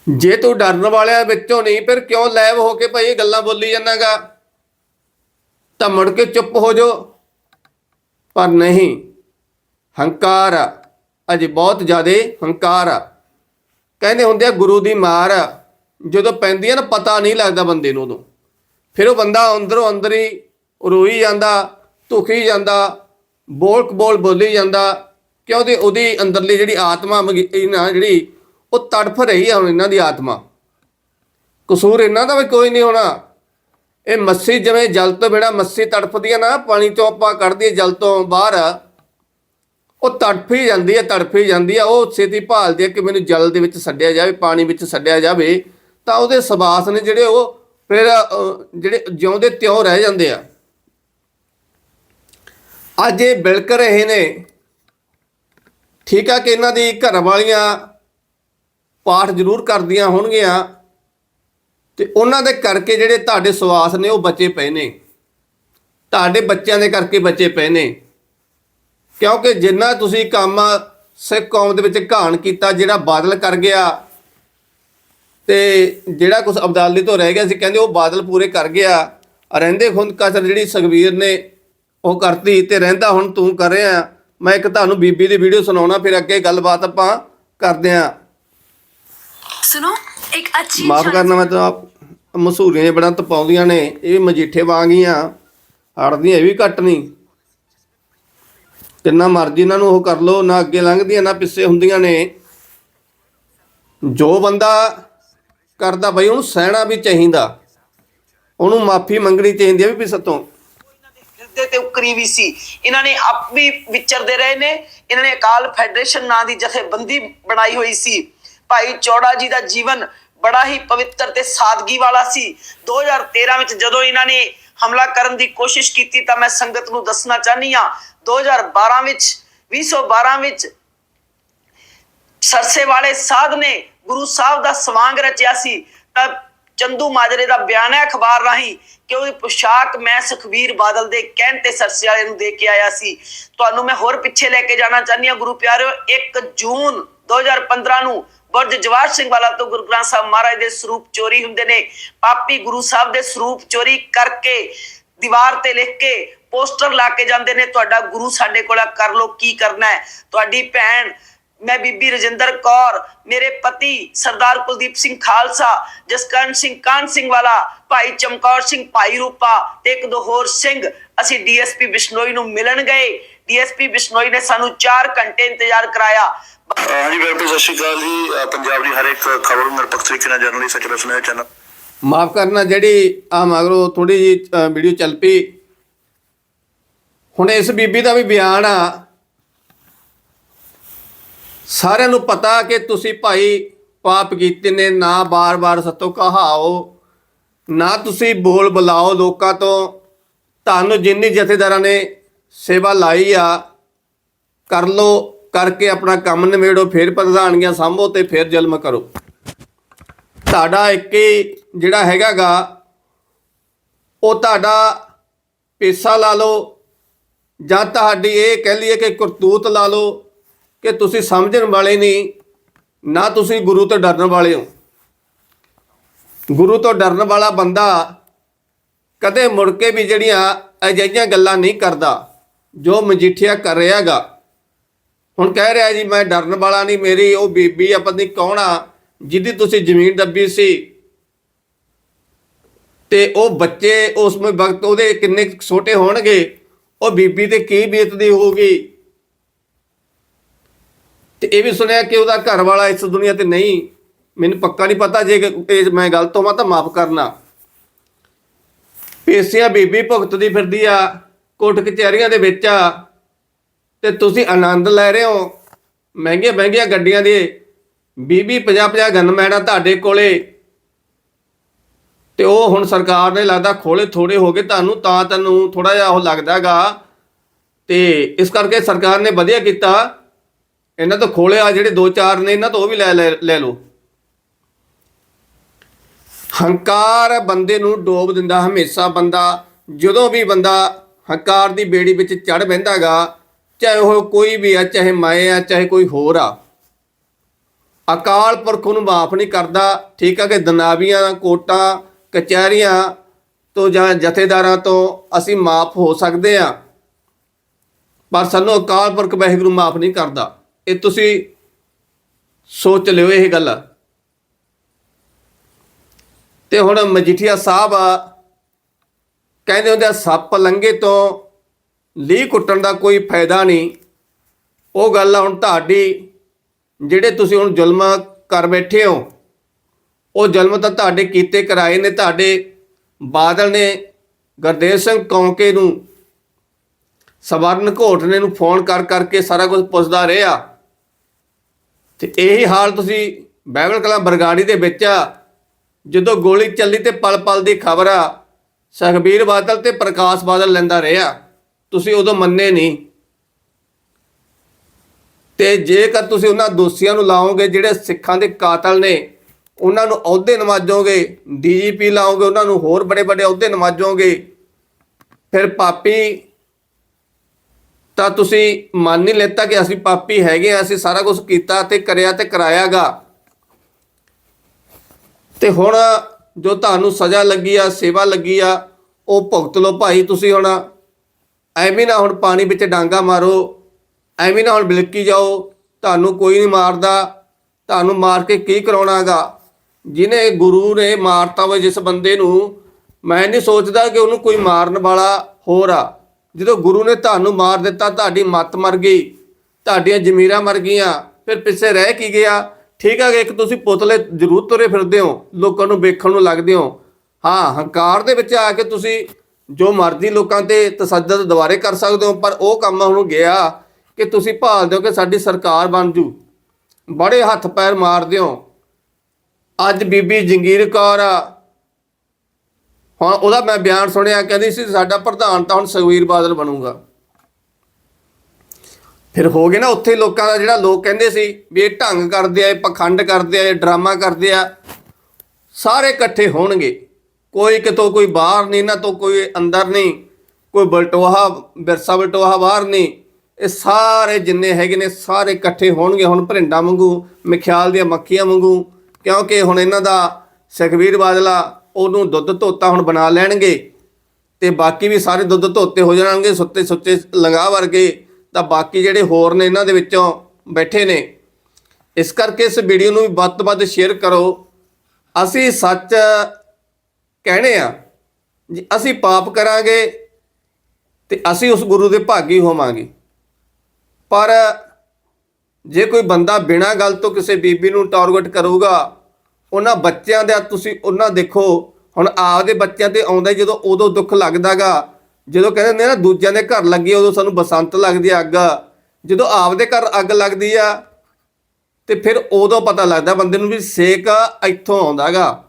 ਜੇ ਤੂੰ ਡਰਨ ਵਾਲਿਆਂ ਵਿੱਚੋਂ ਨਹੀਂ ਫਿਰ ਕਿਉਂ ਲੈਵ ਹੋ ਕੇ ਭਾਈ ਇਹ ਗੱਲਾਂ ਬੋਲੀ ਜਾਂਦਾਗਾ? ਤਾਂ ਮੁੜ ਕੇ ਚੁੱਪ ਹੋ ਜਾਓ। ਪਰ ਨਹੀਂ ਹੰਕਾਰ ਆ। ਅਜੇ ਬਹੁਤ ਜ਼ਿਆਦੇ ਹੰਕਾਰ ਆ। ਕਹਿੰਦੇ ਹੁੰਦੇ ਆ ਗੁਰੂ ਦੀ ਮਾਰ ਆ, ਜਦੋਂ ਪੈਂਦੀ ਆ ਨਾ ਪਤਾ ਨਹੀਂ ਲੱਗਦਾ ਬੰਦੇ ਨੂੰ ਉਦੋਂ। ਫਿਰ ਉਹ ਬੰਦਾ ਅੰਦਰੋਂ ਅੰਦਰ ਹੀ ਰੋਈ ਜਾਂਦਾ ਧੁਖੀ ਜਾਂਦਾ ਬੋਲ ਬੋਲ ਬੋਲੀ ਜਾਂਦਾ, ਕਿਉਂ ਤੇ ਉਹਦੀ ਅੰਦਰਲੀ ਜਿਹੜੀ ਆਤਮਾ ਮਗੀ- ਨਾ ਜਿਹੜੀ, ਉਹ ਤੜਫ ਰਹੀ ਆ ਹੁਣ ਇਹਨਾਂ ਦੀ ਆਤਮਾ। ਕਸੂਰ ਇਹਨਾਂ ਦਾ ਵੀ ਕੋਈ ਨਹੀਂ ਹੋਣਾ। ਇਹ ਮੱਸੀ ਜਿਵੇਂ ਜਲ ਤੋਂ ਬਿਨਾ ਮੱਸੀ ਤੜਫਦੀ ਆ ਨਾ, ਪਾਣੀ ਚੋਂ ਆਪਾਂ ਕੱਢਦੀ ਜਲ ਤੋਂ ਬਾਹਰ, ਉਹ ਤੜਫੀ ਜਾਂਦੀ ਹੈ ਤੜਫੀ ਜਾਂਦੀ ਹੈ ਉਹ ਛੇਤੀ ਭਾਲਦੀ ਹੈ ਕਿ ਮੈਨੂੰ ਜਲ ਦੇ ਵਿੱਚ ਛੱਡਿਆ ਜਾਵੇ, ਪਾਣੀ ਵਿੱਚ ਛੱਡਿਆ ਜਾਵੇ। ਤਾਂ ਉਹਦੇ ਸਵਾਸ ਨੇ ਜਿਹੜੇ ਉਹ ਫਿਰ ਜਿਹੜੇ ਜਿਉਂਦੇ ਤਿਉਂ ਰਹਿ ਜਾਂਦੇ ਆ। ਅੱਜ ਇਹ ਬਿਲਕ ਰਹੇ ਨੇ। ਠੀਕ ਆ ਕਿ ਇਹਨਾਂ ਦੀ ਘਰ ਵਾਲੀਆਂ ਪਾਠ ਜ਼ਰੂਰ ਕਰਦੀਆਂ ਹੋਣਗੀਆਂ ਤੇ ਉਹਨਾਂ ਦੇ ਕਰਕੇ ਜਿਹੜੇ ਤੁਹਾਡੇ ਸਵਾਸ ਨੇ ਉਹ ਬਚੇ ਪਏ ਨੇ। ਤੁਹਾਡੇ ਬੱਚਿਆਂ ਦੇ ਕਰਕੇ ਬਚੇ ਪਏ ਨੇ। ਕਿਉਂਕਿ ਜਿੰਨਾ ਤੁਸੀਂ ਕੰਮ ਸਿੱਖ ਕੌਮ ਦੇ ਵਿੱਚ ਘਾਣ ਕੀਤਾ, ਜਿਹੜਾ ਬਾਦਲ ਕਰ ਗਿਆ ਤੇ ਜਿਹੜਾ ਕੁਝ ਅਬਦਾਲੀ ਤੋਂ ਰਹਿ ਗਿਆ ਸੀ, ਕਹਿੰਦੇ ਉਹ ਬਾਦਲ ਪੂਰੇ ਕਰ ਗਿਆ। ਰਹਿੰਦੇ ਖੁੰਦ ਕਸਰ ਜਿਹੜੀ ਸੁਖਵੀਰ ਨੇ ਉਹ ਕਰਤੀ ਤੇ ਰਹਿੰਦਾ ਹੁਣ ਤੂੰ ਕਰ ਰਿਹਾ। ਮੈਂ ਇੱਕ ਤੁਹਾਨੂੰ ਬੀਬੀ ਦੀ ਵੀਡੀਓ ਸੁਣਾਉਣਾ ਫਿਰ ਅੱਗੇ ਗੱਲਬਾਤ ਆਪਾਂ ਕਰਦੇ ਆਂ ਸੁਣੋ ਇੱਕ ਅੱਛੀ ਮਾਫ ਕਰਨਾ ਮੈਂ ਤਾਂ ਆਪ ਮਸੂਰੀਆਂ ਇਹ ਬੜਾ ਤਪਾਉਂਦੀਆਂ ਨੇ ਇਹ ਮਜੀਠੇ ਵਾਂਗ ਹੀ ਆ ਹੜਦੀਆਂ ਇਹ ਵੀ ਘੱਟ ਨਹੀਂ। ਕਿੰਨਾ ਮਰਜ਼ੀ ਇਹਨਾਂ ਨੂੰ ਉਹ ਕਰ ਲੋ ਨਾ ਅੱਗੇ ਲੰਘਦੀਆਂ ਨਾ ਪਿੱਛੇ ਹੁੰਦੀਆਂ ਨੇ। ਜੋ ਬੰਦਾ ਕਰਦਾ ਬਈ ਉਹਨੂੰ ਸਹਿਣਾ ਵੀ ਚਾਹੀਦਾ। ਉਹਨੂੰ ਮਾਫੀ ਮੰਗਣੀ ਚਾਹੀਦੀ ਹੈ ਵੀ ਪਿੱਛੇ ਤੋਂ। ਤੋਂ ਹਿਰਦੇ ਤੇ ਉਕਰੀ ਵੀ ਸੀ। ਇਹਨਾਂ ਨੇ ਆਪ ਵੀ ਵਿਚਰਦੇ ਰਹੇ ਨੇ। ਇਹਨਾਂ ਨੇ ਅਕਾਲ ਫੈਡਰੇਸ਼ਨ ਨਾਂ ਦੀ ਜਥੇਬੰਦੀ ਬਣਾਈ ਹੋਈ ਸੀ। ਭਾਈ ਚੌੜਾ ਜੀ ਦਾ ਜੀਵਨ ਬੜਾ ਹੀ ਪਵਿੱਤਰ ਤੇ ਸਾਦਗੀ ਵਾਲਾ ਸੀ। 2013 ਵਿੱਚ ਜਦੋਂ ਇਹਨਾਂ ਨੇ ਹਮਲਾ ਕਰਨ ਦੀ ਕੋਸ਼ਿਸ਼ ਕੀਤੀ ਤਾਂ ਮੈਂ ਸੰਗਤ ਨੂੰ ਦੱਸਣਾ ਚਾਹਨੀ ਆ 2012 ਵਿੱਚ 2012 ਵਿੱਚ ਸਰਸੇ ਵਾਲੇ ਸਾਧ ਨੇ ਗੁਰੂ ਸਾਹਿਬ ਦਾ ਸਵਾਂਗ ਰਚਿਆ ਸੀ। ਤਾਂ ਚੰਦੂ ਮਾਜਰੇ ਦਾ ਬਿਆਨ ਹੈ ਅਖਬਾਰ ਰਾਹੀਂ ਕਿ ਉਹਦੀ ਪੁਸ਼ਾਕ ਮੈਂ ਸੁਖਬੀਰ ਬਾਦਲ ਦੇ ਕਹਿਣ ਤੇ ਸਰਸੇ ਵਾਲੇ ਨੂੰ ਦੇ ਕੇ ਆਇਆ ਸੀ। ਤੁਹਾਨੂੰ ਮੈਂ ਹੋਰ ਪਿੱਛੇ ਲੈ ਕੇ ਜਾਣਾ ਚਾਹੁੰਦੀ ਹਾਂ ਗੁਰੂ ਪਿਆਰਿਓ 1 ਜੂਨ 2015 ਨੂੰ ਬੁਰਜ ਜਵਾਹਰ ਸਿੰਘ ਵਾਲਾ ਤੋਂ ਗੁਰੂ ਗ੍ਰੰਥ ਸਾਹਿਬ ਮਹਾਰਾਜ ਦੇ ਸਰੂਪ ਚੋਰੀ ਹੁੰਦੇ ਨੇ। ਪਾਪੀ ਗੁਰੂ ਸਾਹਿਬ ਦੇ ਸਰੂਪ ਚੋਰੀ ਕਰਕੇ ਦੀਵਾਰ ਤੇ ਲਿਖ ਕੇ ਪੋਸਟਰ ਲਾ ਕੇ ਜਾਂਦੇ ਨੇ। ਤੁਹਾਡਾ ਗੁਰੂ ਸਾਡੇ ਕੋਲ ਕਰ ਲੋ ਕੀ ਕਰਨਾ ਹੈ? ਤੁਹਾਡੀ ਭੈਣ ਮੈਂ ਬੀਬੀ ਰਜਿੰਦਰ ਕੌਰ ਮੇਰੇ ਪਤੀ ਸਰਦਾਰ ਕੁਲਦੀਪ ਸਿੰਘ ਖਾਲਸਾ ਜਸਕਰਨ ਸਿੰਘ ਕਾਨ ਸਿੰਘ ਵਾਲਾ ਭਾਈ ਚਮਕੌਰ ਸਿੰਘ ਭਾਈ ਰੂਪਾ ਤੇ ਇੱਕ ਦੋ ਹੋਰ ਸਿੰਘ ਅਸੀਂ ਡੀਐਸਪੀ ਬਿਸ਼ਨੋਈ ਨੂੰ ਮਿਲਣ ਗਏ। ਡੀਐਸਪੀ ਬਿਸ਼ਨੋਈ ਨੇ ਸਾਨੂੰ 4 ਘੰਟੇ ਇੰਤਜ਼ਾਰ ਕਰਾਇਆ। ਹਾਂਜੀ ਬਿਲਕੁਲ ਸਤਿ ਸ਼੍ਰੀ ਅਕਾਲ ਜੀ। ਪੰਜਾਬ ਦੀ ਹਰ ਇੱਕ ਖਬਰ ਨੂੰ ਨਿਰਪੱਖ ਤਰੀਕੇ ਨਾਲ ਜਰਨਲੀ ਸਚਲ ਸੁਣਿਆ ਚੈਨਲ। ਮਾਫ ਕਰਨਾ ਜਿਹੜੀ ਆ ਮਗਰੋਂ ਥੋੜੀ ਜੀ ਵੀਡੀਓ ਚੱਲ ਪਈ। ਹੁਣ ਇਸ ਬੀਬੀ ਦਾ ਵੀ ਬਿਆਨ ਆ। ਸਾਰਿਆਂ ਨੂੰ ਪਤਾ ਕਿ ਤੁਸੀਂ ਭਾਈ ਪਾਪ ਕੀਤੇ ਨੇ, ਨਾ ਬਾਰ-ਬਾਰ ਸਤੋ ਕਹਾਓ, ਨਾ ਤੁਸੀਂ ਬੋਲ ਬੁਲਾਓ ਲੋਕਾਂ ਤੋਂ। ਤੁਹਾਨੂੰ ਜਿੰਨੀ ਜਥੇਦਾਰਾਂ ਨੇ ਸੇਵਾ ਲਾਈ ਆ, ਕਰ ਲੋ, ਕਰਕੇ ਆਪਣਾ ਕੰਮ ਨਿਬੇੜੋ, ਫਿਰ ਪ੍ਰਧਾਨੀਆਂ ਸੰਭੋ ਤੇ ਫਿਰ ਜ਼ੁਲਮ ਕਰੋ। ਤੁਹਾਡਾ ਇੱਕ ਹੀ ਜਿਹੜਾ ਹੈਗਾਗਾ, ਉਹ ਤੁਹਾਡਾ ਪੇਸਾ ਲਾ ਲਓ ਜਾਂ ਤੁਹਾਡੀ ਇਹ ਕਹਿ ਲਈਏ ਕਿ ਕਰਤੂਤ ਲਾ ਲਓ ਕਿ ਤੁਸੀਂ ਸਮਝਣ ਵਾਲੇ ਨਹੀਂ, ਨਾ ਤੁਸੀਂ ਗੁਰੂ ਤੋਂ ਡਰਨ ਵਾਲੇ ਹੋ। ਗੁਰੂ ਤੋਂ ਡਰਨ ਵਾਲਾ ਬੰਦਾ ਕਦੇ ਮੁੜ ਕੇ ਵੀ ਜਿਹੜੀਆਂ ਅਜਿਹੀਆਂ ਗੱਲਾਂ ਨਹੀਂ ਕਰਦਾ, ਜੋ ਮਜੀਠੀਆ ਕਰ ਰਿਹਾਗਾ ਹੁਣ ਕਹਿ ਰਿਹਾ ਜੀ, ਮੈਂ ਡਰਨ ਵਾਲਾ ਨਹੀਂ, ਮੇਰੀ ਉਹ ਬੀਬੀ ਆ, ਪਤਾ ਨਹੀਂ ਕੌਣ ਆ, ਜਿਹਦੀ ਤੁਸੀਂ ਜ਼ਮੀਨ ਦੱਬੀ ਸੀ। ਤੇ ਉਹ ਬੱਚੇ ਉਸ ਵਕਤ ਉਹਦੇ ਕਿੰਨੇ ਛੋਟੇ ਹੋਣਗੇ, ਉਹ ਬੀਬੀ ਤੇ ਕੀ ਬੀਤਦੀ ਹੋਊਗੀ? ਤੇ ਇਹ ਵੀ ਸੁਣਿਆ ਕਿ ਉਹਦਾ ਘਰ ਵਾਲਾ ਇਸ ਦੁਨੀਆ ਤੇ ਨਹੀਂ, ਮੈਨੂੰ ਪੱਕਾ ਨਹੀਂ ਪਤਾ ਜੇ ਇਹ ਮੈਂ ਗਲਤ ਹੋਵਾਂ ਤਾਂ ਮਾਫ ਕਰਨਾ। ਪੇਸਿਆ ਬੀਬੀ ਭੁਗਤਦੀ ਫਿਰਦੀ ਆ ਕੋਟ ਕਚਹਿਰੀਆਂ ਦੇ ਵਿੱਚ ਆ, ਤੇ ਤੁਸੀਂ ਆਨੰਦ ਲੈ ਰਹੇ ਹੋ। ਮਹਿੰਗੀਆਂ ਮਹਿੰਗੀਆਂ ਗੱਡੀਆਂ ਦੇ 20 20 50 50 ਗਨਮੈਨ ਆ ਤੁਹਾਡੇ ਕੋਲੇ। ਤੇ ਉਹ ਹੁਣ ਸਰਕਾਰ ਨੇ ਲੱਗਦਾ ਖੋਲੇ ਥੋੜੇ ਹੋ ਗਏ ਤੁਹਾਨੂੰ, ਤਾਂ ਤੈਨੂੰ ਥੋੜਾ ਜਿਹਾ ਉਹ ਲੱਗਦਾਗਾ। ਤੇ ਇਸ ਕਰਕੇ ਸਰਕਾਰ ਨੇ ਵਧੀਆ ਕੀਤਾ। ਇਹਨਾਂ ਤੋਂ ਖੋਲੇ ਜਿਹੜੇ ਦੋ ਚਾਰ ਨੇ, ਇਹਨਾਂ ਤੋਂ ਉਹ ਵੀ ਲੈ ਲੈ ਲੈ ਲਓ। ਹੰਕਾਰ ਬੰਦੇ ਨੂੰ ਡੋਬ ਦਿੰਦਾ, ਹਮੇਸ਼ਾ ਬੰਦਾ, ਜਦੋਂ ਵੀ ਬੰਦਾ ਹੰਕਾਰ ਦੀ ਬੇੜੀ ਵਿੱਚ ਚੜ ਬਹਿੰਦਾਗਾ ਚਾਹੇ ਉਹ ਕੋਈ ਵੀ ਆ, ਚਾਹੇ ਮਾਏ ਆ, ਚਾਹੇ ਕੋਈ ਹੋਰ ਆ, ਅਕਾਲ ਪੁਰਖ ਨੂੰ ਮਾਫ ਨਹੀਂ ਕਰਦਾ, ਠੀਕ ਆ ਕਿ ਦਨਾਵੀਆਂ, ਕੋਟਾਂ, ਕਚਹਿਰੀਆਂ ਤੋਂ ਜਾਂ ਜਥੇਦਾਰਾਂ ਤੋਂ ਅਸੀਂ ਮਾਫ ਹੋ ਸਕਦੇ ਆ, ਪਰ ਸਾਨੂੰ ਅਕਾਲ ਪੁਰਖ ਵਾਹਿਗੁਰੂ ਮਾਫ ਨਹੀਂ ਕਰਦਾ। ਇਹ ਤੁਸੀਂ ਸੋਚ ਲਿਓ ਇਹ ਗੱਲ। ਤੇ ਹੁਣ ਮਜੀਠੀਆ ਸਾਹਿਬ ਕਹਿੰਦੇ ਹੁੰਦੇ ਆ, ਸੱਪ ਲੰਗੇ ਤੋਂ ਲੀ ਕੁੱਟਣ ਦਾ ਕੋਈ ਫਾਇਦਾ ਨਹੀਂ। ਉਹ ਗੱਲ ਹੁਣ ਤੁਹਾਡੀ, ਜਿਹੜੇ ਤੁਸੀਂ ਹੁਣ ਜ਼ੁਲਮ ਕਰ ਬੈਠੇ ਹੋ, ਉਹ ਜ਼ੁਲਮ ਤਾਂ ਤੁਹਾਡੇ ਕੀਤੇ ਕਰਾਏ ਨੇ, ਤੁਹਾਡੇ ਬਾਦਲ ਨੇ, ਗੁਰਦੇਵ ਸਿੰਘ ਕੌਂਕੇ ਨੂੰ, ਸਵਰਨ ਘੋਟਨੇ ਨੂੰ ਫੋਨ ਕਰ ਕਰਕੇ ਸਾਰਾ ਕੁਝ ਪੁੱਛਦਾ ਰਿਹਾ। ਤੇ ਇਹੀ ਹਾਲ ਤੁਸੀਂ ਬਾਈਬਲ ਕਲਾ ਬਰਗਾੜੀ ਦੇ ਵਿੱਚ ਆ। ਜਦੋਂ ਗੋਲੀ ਚੱਲੀ ਤੇ ਪਲ ਪਲ ਦੀ ਖਬਰ ਆ, ਸੁਖਬੀਰ ਬਾਦਲ ਤੇ ਪ੍ਰਕਾਸ਼ ਬਾਦਲ ਲੈਂਦਾ ਰਿਹਾ। ਤੁਸੀਂ ਉਦੋਂ ਮੰਨੇ ਨਹੀਂ ਤੇ ਜੇਕਰ ਤੁਸੀਂ ਉਹਨਾਂ ਦੋਸ਼ੀਆਂ ਨੂੰ ਲਾਓਗੇ, ਜਿਹੜੇ ਸਿੱਖਾਂ ਦੇ ਕਾਤਲ ਨੇ, ਉਹਨਾਂ ਨੂੰ ਅਹੁਦੇ ਨਵਾਜੋਗੇ, ਡੀਜੀਪੀ ਲਾਓਗੇ, ਉਹਨਾਂ ਨੂੰ ਹੋਰ ਬੜੇ ਬੜੇ ਅਹੁਦੇ ਨਵਾਜੋਗੇ, ਫਿਰ ਪਾਪੀ ਤਾਂ ਤੁਸੀਂ ਮੰਨ ਨਹੀਂ ਲੈਤਾ ਕਿ ਅਸੀਂ ਪਾਪੀ ਹੈਗੇ ਆ ਅਸੀਂ ਸਾਰਾ ਕੁਝ ਕੀਤਾ ਤੇ ਕਰਿਆ ਤੇ ਕਰਾਇਆਗਾ। ਤੇ ਹੁਣ ਜੋ ਤੁਹਾਨੂੰ ਸਜ਼ਾ ਲੱਗੀ ਆ, ਸੇਵਾ ਲੱਗੀ ਆ, ਉਹ ਭੁਗਤ ਲਓ ਭਾਈ ਤੁਸੀਂ ਹੁਣ। ਐਵੇਂ ਨਾ ਹੁਣ ਪਾਣੀ ਵਿੱਚ ਡਾਂਗਾ ਮਾਰੋ, ਐਵੇਂ ਨਾ ਹੁਣ ਬਿਲਕੀ ਜਾਓ। ਤੁਹਾਨੂੰ ਕੋਈ ਨਹੀਂ ਮਾਰਦਾ, ਤੁਹਾਨੂੰ ਮਾਰ ਕੇ ਕੀ ਕਰਾਉਣਾਗਾ? ਜਿਹਨੇ ਗੁਰੂ ਨੇ ਮਾਰਤਾ ਹੋਵੇ ਜਿਸ ਬੰਦੇ ਨੂੰ, ਮੈਂ ਨਹੀਂ ਸੋਚਦਾ ਕਿ ਉਹਨੂੰ ਕੋਈ ਮਾਰਨ ਵਾਲਾ ਹੋਰ ਆ। ਜਦੋਂ ਗੁਰੂ ਨੇ ਤੁਹਾਨੂੰ ਮਾਰ ਦਿੱਤਾ, ਤੁਹਾਡੀ ਮੱਤ ਮਰ ਗਈ, ਤੁਹਾਡੀਆਂ ਜ਼ਮੀਰਾਂ ਮਰ ਗਈਆਂ, ਫਿਰ ਪਿੱਛੇ ਰਹਿ ਕੀ ਗਿਆ? ਠੀਕ ਆ ਕਿ ਇੱਕ ਤੁਸੀਂ ਪੁਤਲੇ ਜ਼ਰੂਰ ਤੁਰੇ ਫਿਰਦੇ ਹੋ, ਲੋਕਾਂ ਨੂੰ ਵੇਖਣ ਨੂੰ ਲੱਗਦੇ ਹੋ। ਹਾਂ, ਹੰਕਾਰ ਦੇ ਵਿੱਚ ਆ ਕੇ ਤੁਸੀਂ ਜੋ ਮਰਜ਼ੀ ਲੋਕਾਂ ਤੇ ਤਸੱਦਦ ਦੁਬਾਰੇ ਕਰ ਸਕਦੇ ਹੋ, ਪਰ ਉਹ ਕੰਮ ਹੁਣ ਗਿਆ ਕਿ ਤੁਸੀਂ ਭਾਲਦੇ ਹੋ ਕਿ ਸਾਡੀ ਸਰਕਾਰ ਬਣ ਜੂ। ਬੜੇ ਹੱਥ ਪੈਰ ਮਾਰਦੇ ਹੋ। ਅੱਜ ਬੀਬੀ ਜੰਗੀਰ ਕੌਰ ਆ ਹੁਣ ਉਹਦਾ ਮੈਂ ਬਿਆਨ ਸੁਣਿਆ, ਕਹਿੰਦੀ ਸੀ ਸਾਡਾ ਪ੍ਰਧਾਨ ਤਾਂ ਹੁਣ ਸੁਖਵੀਰ ਬਾਦਲ ਬਣੂਗਾ। ਫਿਰ ਹੋ ਗਏ ਨਾ ਉੱਥੇ ਲੋਕਾਂ ਦਾ ਜਿਹੜਾ ਲੋਕ ਕਹਿੰਦੇ ਸੀ ਵੀ ਇਹ ਢੰਗ ਕਰਦੇ ਆ, ਇਹ ਪਖੰਡ ਕਰਦੇ ਆ, ਇਹ ਡਰਾਮਾ ਕਰਦੇ ਆ, ਸਾਰੇ ਇਕੱਠੇ ਹੋਣਗੇ। ਕੋਈ ਕਿਤੋਂ ਕੋਈ ਬਾਹਰ ਨਹੀਂ, ਨਾ ਤੋਂ ਕੋਈ ਅੰਦਰ ਨਹੀਂ, ਕੋਈ ਬਲਟੋਹਾ ਬਿਰਸਾ ਬਲਟੋਹਾ ਬਾਹਰ ਨਹੀਂ। ਇਹ ਸਾਰੇ ਜਿੰਨੇ ਹੈਗੇ ਨੇ, ਸਾਰੇ ਇਕੱਠੇ ਹੋਣਗੇ। ਹੁਣ ਭਰਿੰਡਾ ਵਾਂਗੂ, ਮਖਿਆਲ ਦੀਆਂ ਮੱਖੀਆਂ ਵਾਂਗੂ, ਕਿਉਂਕਿ ਹੁਣ ਇਹਨਾਂ ਦਾ ਸੁਖਵੀਰ ਬਾਦਲਾ ਉਹਨੂੰ ਦੁੱਧ ਧੋਤਾ ਹੁਣ ਬਣਾ ਲੈਣਗੇ ਤੇ ਬਾਕੀ ਵੀ ਸਾਰੇ ਦੁੱਧ ਧੋਤੇ ਹੋ ਜਾਣਗੇ, ਸੁੱਤੇ ਸੁੱਤੇ ਲੰਗਾ ਵਰਗੇ। ਤਾਂ ਬਾਕੀ ਜਿਹੜੇ ਹੋਰ ਨੇ ਇਹਨਾਂ ਦੇ ਵਿੱਚੋਂ ਬੈਠੇ ਨੇ। ਇਸ ਕਰਕੇ ਇਸ ਵੀਡੀਓ ਨੂੰ ਵੀ ਵੱਧ ਤੋਂ ਵੱਧ ਸ਼ੇਅਰ ਕਰੋ। ਅਸੀਂ ਸੱਚ ਕਹਿਣੇ ਆ, ਜੇ ਅਸੀਂ ਪਾਪ ਕਰਾਂਗੇ ਤੇ ਅਸੀਂ ਉਸ ਗੁਰੂ ਦੇ ਭਾਗੀ ਹੋਵਾਂਗੇ। ਪਰ ਜੇ ਕੋਈ ਬੰਦਾ ਬਿਨਾਂ ਗੱਲ ਤੋਂ ਕਿਸੇ ਬੀਬੀ ਨੂੰ ਟਾਰਗੇਟ ਕਰੂਗਾ ਉਹਨਾਂ ਬੱਚਿਆਂ ਦਾ ਤੁਸੀਂ ਉਹਨਾਂ ਦੇਖੋ, ਹੁਣ ਆਪਦੇ ਬੱਚਿਆਂ ਤੇ ਆਉਂਦਾ ਜਦੋਂ ਉਦੋਂ ਦੁੱਖ ਲੱਗਦਾਗਾ, ਜਦੋਂ ਕਹਿੰਦੇ ਨੇ ਨਾ, ਦੂਜਿਆਂ ਦੇ ਘਰ ਲੱਗੀ, ਉਦੋਂ ਸਾਨੂੰ ਬਸੰਤ ਲੱਗਦੀ ਆ ਅੱਗ। ਜਦੋਂ ਆਪਦੇ ਘਰ ਅੱਗ ਲੱਗਦੀ ਆ, ਤੇ ਫਿਰ ਉਦੋਂ ਪਤਾ ਲੱਗਦਾ ਬੰਦੇ ਨੂੰ ਵੀ ਸੇਕ ਇੱਥੋਂ ਆਉਂਦਾਗਾ।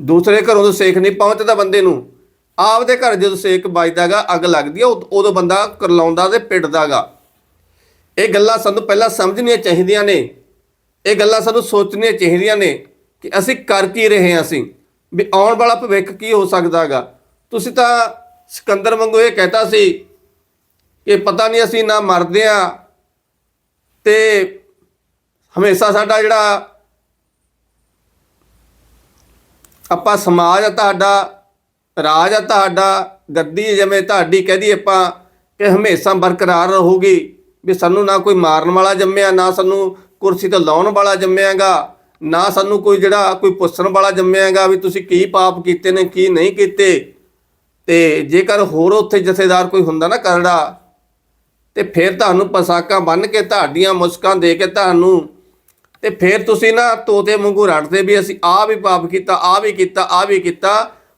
ਦੂਸਰੇ ਘਰੋਂ ਤੋਂ ਸੇਕ ਨਹੀਂ ਪਹੁੰਚਦਾ ਬੰਦੇ ਨੂੰ। ਆਪਦੇ ਘਰ ਜਦੋਂ ਸੇਕ ਵੱਜਦਾਗਾ, ਅੱਗ ਲੱਗਦੀ ਆ, ਉਦ- ਉਦੋਂ ਬੰਦਾ ਕਰਲਾਉਂਦਾ ਤੇ ਪਿੱਟਦਾਗਾ। ਇਹ ਗੱਲਾਂ ਸਾਨੂੰ ਪਹਿਲਾਂ ਸਮਝਣੀਆਂ ਚਾਹੀਦੀਆਂ ਨੇ। ਇਹ ਗੱਲਾਂ ਸਾਨੂੰ ਸੋਚਣੀਆਂ ਚਾਹੀਦੀਆਂ ਨੇ। ਕਿ ਅਸੀਂ ਕਰ ਕੀ ਰਹੇ ਹਾਂ ਅਸੀਂ? ਵੀ ਆਉਣ ਵਾਲਾ ਭਵਿੱਖ ਕੀ ਹੋ ਸਕਦਾਗਾ ਤੁਸੀਂ ਤਾਂ ਸਿਕੰਦਰ ਵਾਂਗੂ ਇਹ ਕਹਿਤਾ ਸੀ ਕਿ ਪਤਾ ਨਹੀਂ ਅਸੀਂ ਨਾ ਮਰਦੇ ਆ ਤੇ ਹਮੇਸ਼ਾ ਸਾਡਾ ਜਿਹੜਾ ਆਪਾਂ ਸਮਾਜ ਆ ਤੁਹਾਡਾ, ਰਾਜ ਆ ਤੁਹਾਡਾ, ਗੱਦੀ ਜਿਵੇਂ ਤੁਹਾਡੀ ਕਹਦੀ ਆਪਾਂ ਕਿ ਹਮੇਸ਼ਾ ਬਰਕਰਾਰ ਰਹੂਗੀ, ਵੀ ਸਾਨੂੰ ਨਾ ਕੋਈ ਮਾਰਨ ਵਾਲਾ ਜੰਮਿਆ, ਨਾ ਸਾਨੂੰ ਕੁਰਸੀ ਤੇ ਲਾਉਣ ਵਾਲਾ ਜੰਮਿਆਗਾ ਨਾ ਸਾਨੂੰ ਕੋਈ ਜਿਹੜਾ ਕੋਈ ਪੁੱਛਣ ਵਾਲਾ ਜੰਮਿਆਗਾ ਵੀ ਤੁਸੀਂ ਕੀ ਪਾਪ ਕੀਤੇ ਨੇ, ਕੀ ਨਹੀਂ ਕੀਤੇ। ਤੇ ਜੇਕਰ ਹੋਰ ਉੱਥੇ ਜਥੇਦਾਰ ਕੋਈ ਹੁੰਦਾ ਨਾ ਕਰੜਾ, ਤੇ ਫਿਰ ਤੁਹਾਨੂੰ ਪਸਾਕਾਂ ਬੰਨ ਕੇ ਤੁਹਾਡੀਆਂ ਮੁਸਕਾਂ ਦੇ ਕੇ ਤੁਹਾਨੂੰ, ਤੇ ਫਿਰ ਤੁਸੀਂ ਨਾ ਤੋਤੇ ਵਾਂਗੂ ਰੜਦੇ ਵੀ ਅਸੀਂ ਆ ਵੀ ਪਾਪ ਕੀਤਾ ਆ ਵੀ ਕੀਤਾ ਆ ਵੀ ਕੀਤਾ।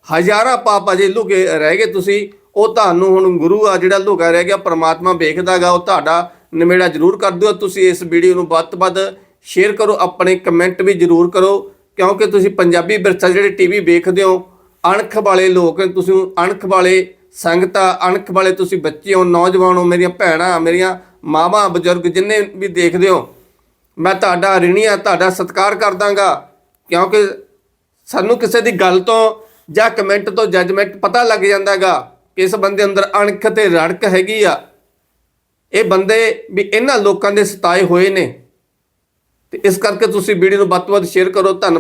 ਹਜ਼ਾਰਾਂ ਪਾਪ ਅਜੇ ਲੁਕੇ ਰਹਿ ਗਏ ਤੁਸੀਂ, ਉਹ ਤੁਹਾਨੂੰ ਹੁਣ ਗੁਰੂ ਆ ਜਿਹੜਾ ਲੁਕਾ ਰਹਿ ਗਿਆ, ਪ੍ਰਮਾਤਮਾ ਵੇਖਦਾਗਾ, ਉਹ ਤੁਹਾਡਾ ਨਿਮੇੜਾ ਜ਼ਰੂਰ ਕਰ ਦਿਓ। ਤੁਸੀਂ ਇਸ ਵੀਡੀਓ ਨੂੰ ਵੱਧ ਤੋਂ ਵੱਧ ਸ਼ੇਅਰ ਕਰੋ, ਆਪਣੇ ਕਮੈਂਟ ਵੀ ਜ਼ਰੂਰ ਕਰੋ, ਕਿਉਂਕਿ ਤੁਸੀਂ ਪੰਜਾਬੀ ਵਿਰਸਾ ਜਿਹੜੇ ਟੀਵੀ ਵੇਖਦੇ ਹੋ, ਅਣਖ ਵਾਲੇ ਲੋਕ ਤੁਸੀਂ ਅਣਖ ਵਾਲੇ ਸੰਗਤਾਂ, ਅਣਖ ਵਾਲੇ ਤੁਸੀਂ ਬੱਚੇ ਹੋ, ਨੌਜਵਾਨ ਹੋ, ਮੇਰੀਆਂ ਭੈਣਾਂ, ਮੇਰੀਆਂ ਮਾਵਾਂ, ਬਜ਼ੁਰਗ ਜਿੰਨੇ ਵੀ ਦੇਖਦੇ ਹੋ, ਮੈਂ ਤੁਹਾਡਾ ਰਿਣੀ ਆ, ਤੁਹਾਡਾ ਸਤਿਕਾਰ ਕਰਦਾਂਗਾ, ਕਿਉਂਕਿ ਸਾਨੂੰ ਕਿਸੇ ਦੀ ਗੱਲ ਤੋਂ ਜਾਂ ਕਮੈਂਟ ਤੋਂ ਜੱਜਮੈਂਟ ਪਤਾ ਲੱਗ ਜਾਂਦਾਗਾ ਕਿ ਇਸ ਬੰਦੇ ਅੰਦਰ ਅਣਖ ਤੇ ਰੜਕ ਹੈਗੀ ਆ। ਇਹ ਬੰਦੇ ਵੀ ਇਹਨਾਂ ਲੋਕਾਂ ਦੇ ਸਤਾਏ ਹੋਏ ਨੇ। ਤੇ ਇਸ ਕਰਕੇ ਤੁਸੀਂ ਵੀਡੀਓ ਨੂੰ ਵੱਧ ਤੋਂ ਵੱਧ ਸ਼ੇਅਰ ਕਰੋ। ਧੰਨਵਾਦ।